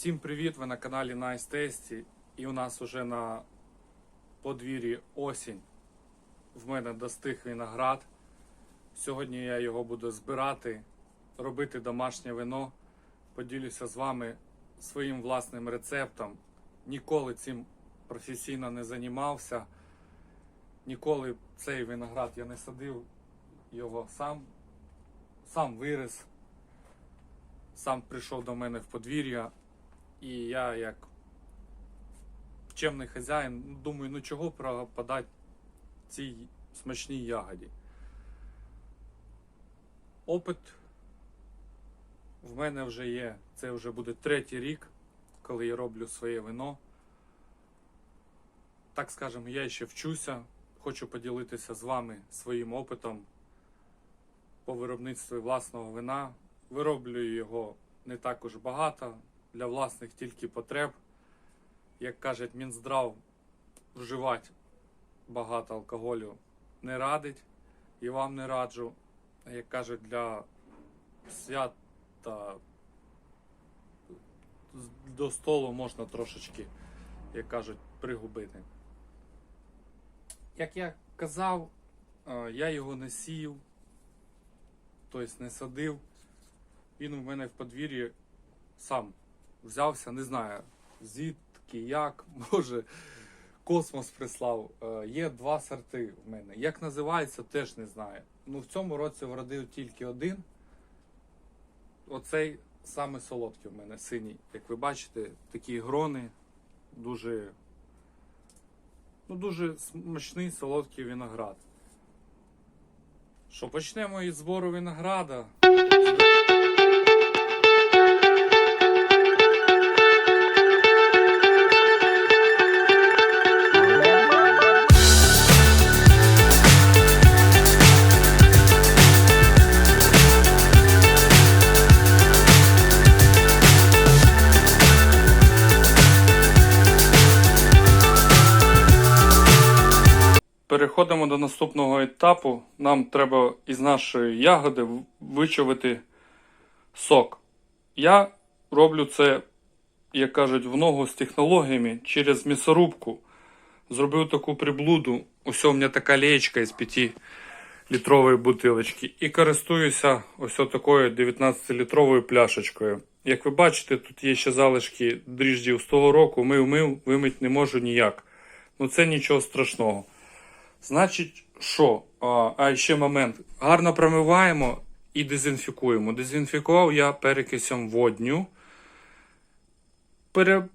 Всім привіт! Ви на каналі Nice Tasty і у нас уже на подвір'ї осінь. В мене достиг виноград. Сьогодні я його буду збирати, робити домашнє вино. Поділюся з вами своїм власним рецептом. Ніколи цим професійно не займався. Ніколи цей виноград я не садив його сам, сам виріс, сам прийшов до мене в подвір'я. І я як чемний хазяїн, думаю, ну чого пропадати цій смачній ягоді. Опит в мене вже є. Це вже буде третій рік, коли я роблю своє вино. Так скажемо, я ще вчуся. Хочу поділитися з вами своїм опитом по виробництві власного вина. Вироблюю його не також багато, для власних тільки потреб. Як кажуть, Мінздрав вживати багато алкоголю не радить і вам не раджу. Як кажуть, для свят та до столу можна трошечки, як кажуть, пригубити. Як я казав, е, я його не сіяв, тобто не садив. Він у мене в подвір'ї сам взявся, не знаю, звідки, як, може, космос прислав. Е, Є два сорти в мене. Як називається, теж не знаю. Ну, в цьому році вродив тільки один. Оцей саме солодкий в мене синій. Як ви бачите, такі грони, дуже, ну, дуже смачний солодкий виноград. Що почнемо із збору винограда. Переходимо до наступного етапу. Нам треба із нашої ягоди вичавити сок. Я роблю це, як кажуть, в ногу з технологіями через м'ясорубку. Зробив таку приблуду. Ось у мене така леєчка із 5 літрової бутилочки. І користуюся ось такою 19-літровою пляшечкою. Як ви бачите, тут є ще залишки дріждів з того року. Мив мив, вимити не можу ніяк. Ну це нічого страшного. Значить, що? А, ще момент. Гарно промиваємо і дезінфікуємо. Дезінфікував я перекисом водню. Пере,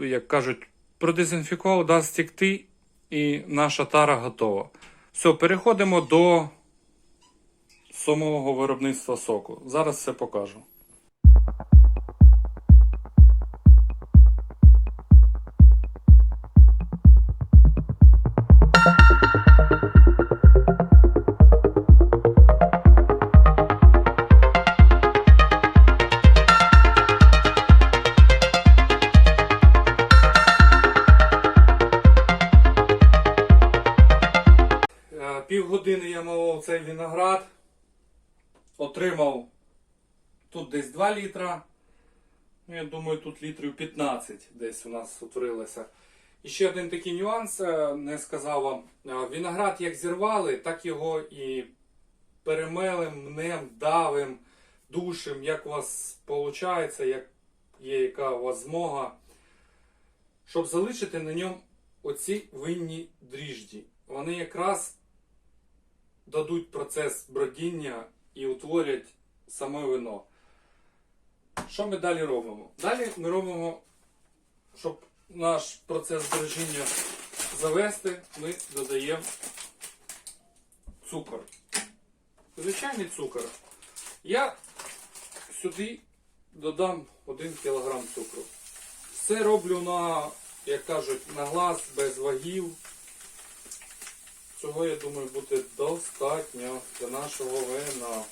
як кажуть, продезінфікував, дасть стікти, і наша тара готова. Все, переходимо до самого виробництва соку. Зараз все покажу. Півгодини я молов цей виноград. Отримав тут десь 2 літра. Ну, я думаю, тут літрів 15 десь у нас утворилося. І ще один такий нюанс, е, не сказав вам. Е, Виноград як зірвали, так його і перемелим, мнем, давим, душим, як у вас виходить, як є яка у вас змога. Щоб залишити на ньому оці винні дріжджі. Вони якраз дадуть процес бродіння і утворять саме вино. Що ми далі робимо? Далі ми робимо, щоб наш процес брожіння завести, ми додаємо цукор. Звичайний цукор. Я сюди додам 1 кг цукру. Все роблю на, як кажуть, на глаз, без вагів. Цього, я думаю, буде достатньо для нашого вина.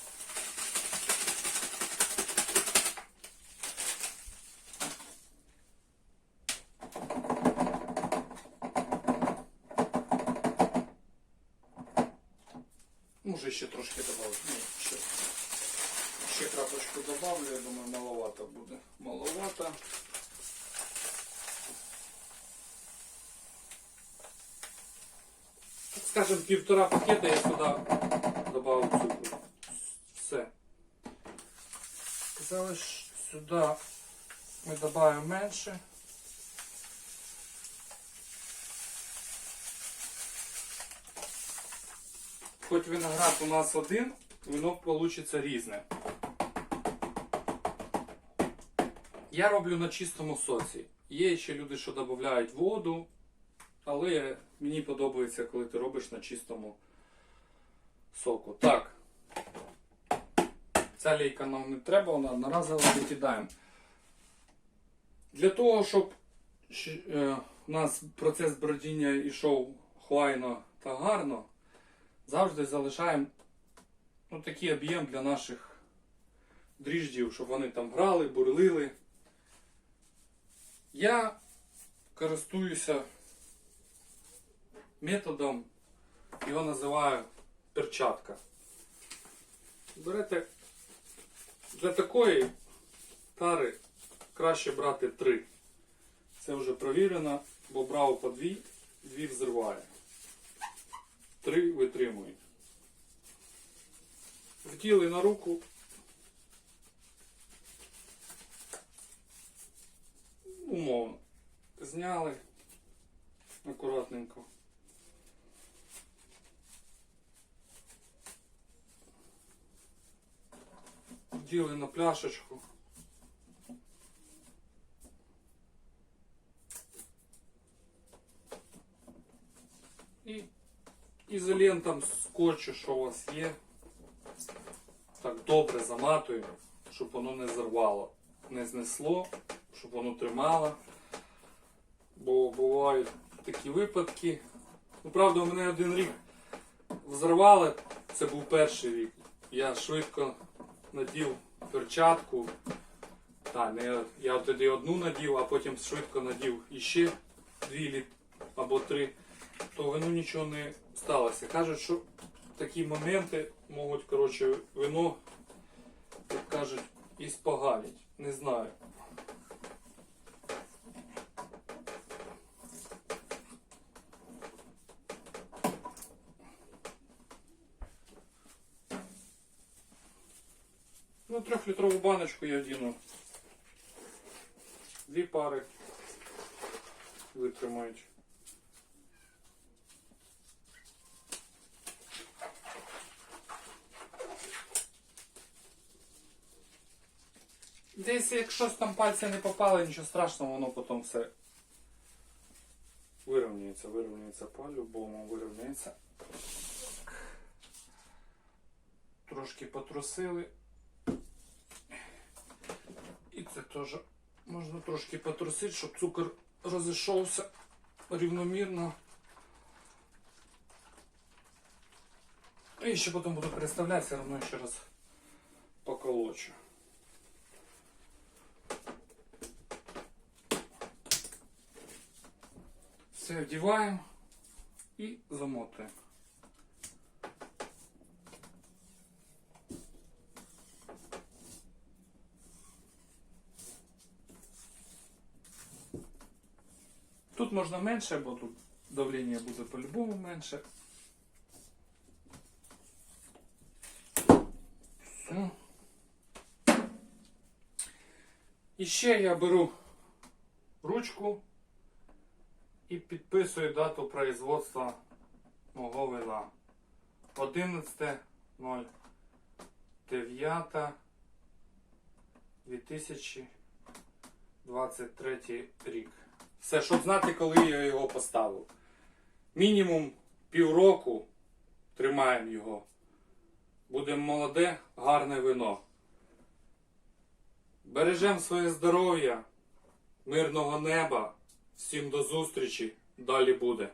Може ще трошки добавити. Ні, ще, ще крапочку добавлю, я думаю, маловато буде. Маловато. Скажем, півтора пакета я сюди добавив цукру. Все. Сказали, що сюди ми додаємо менше. Хоч виноград у нас один, вино вийде різне. Я роблю на чистому соці. Є ще люди, що додають воду, але мені подобається, коли ти робиш на чистому соку. Так. Ця лейка нам не треба, вона одноразово викидаємо. Для того, щоб е, у нас процес бродіння йшов хвайно та гарно, завжди залишаємо ну, такий об'єм для наших дріждів, щоб вони там грали, бурлили. Я користуюся методом, його називаю перчатка. Берете для такої тари краще брати три. Це вже провірено, бо брав по дві, дві взриває. Три витримують. Вділи на руку. Умовно. Зняли акуратненько. Вділи на пляшечку. І ізолентом скотчу, що у вас є, так добре заматуємо, щоб воно не зарвало, не знесло, щоб воно тримало. Бо бувають такі випадки. Ну, правда, у мене один рік взорвали, це був перший рік. Я швидко надів перчатку. Та, не, я тоді одну надів, а потім швидко надів іще дві або три, то вину нічого не сталося. Кажуть, що такі моменти можуть, коротше, вино, як кажуть, і споганять. Не знаю. Ну, трьохлітрову баночку я вдіну. Дві пари витримають. Десь як щось там пальці не попало, нічого страшного, воно потім все вирівнюється, вирівнюється по-любому, вирівнюється. Трошки потрусили. І це теж можна трошки потрусити, щоб цукор розійшовся рівномірно. І ще потім буду переставляти, все одно ще раз поколочу. Все вдіваємо і замотуємо. Тут можна менше, бо тут давлення буде по-любому менше. Все. І ще я беру ручку і підписую дату производства мого вина. 11.09 2023 рік. Все, щоб знати, коли я його поставив. Мінімум півроку тримаємо його. Буде молоде, гарне вино. Бережемо своє здоров'я, мирного неба. Всім до зустрічі. Далі буде.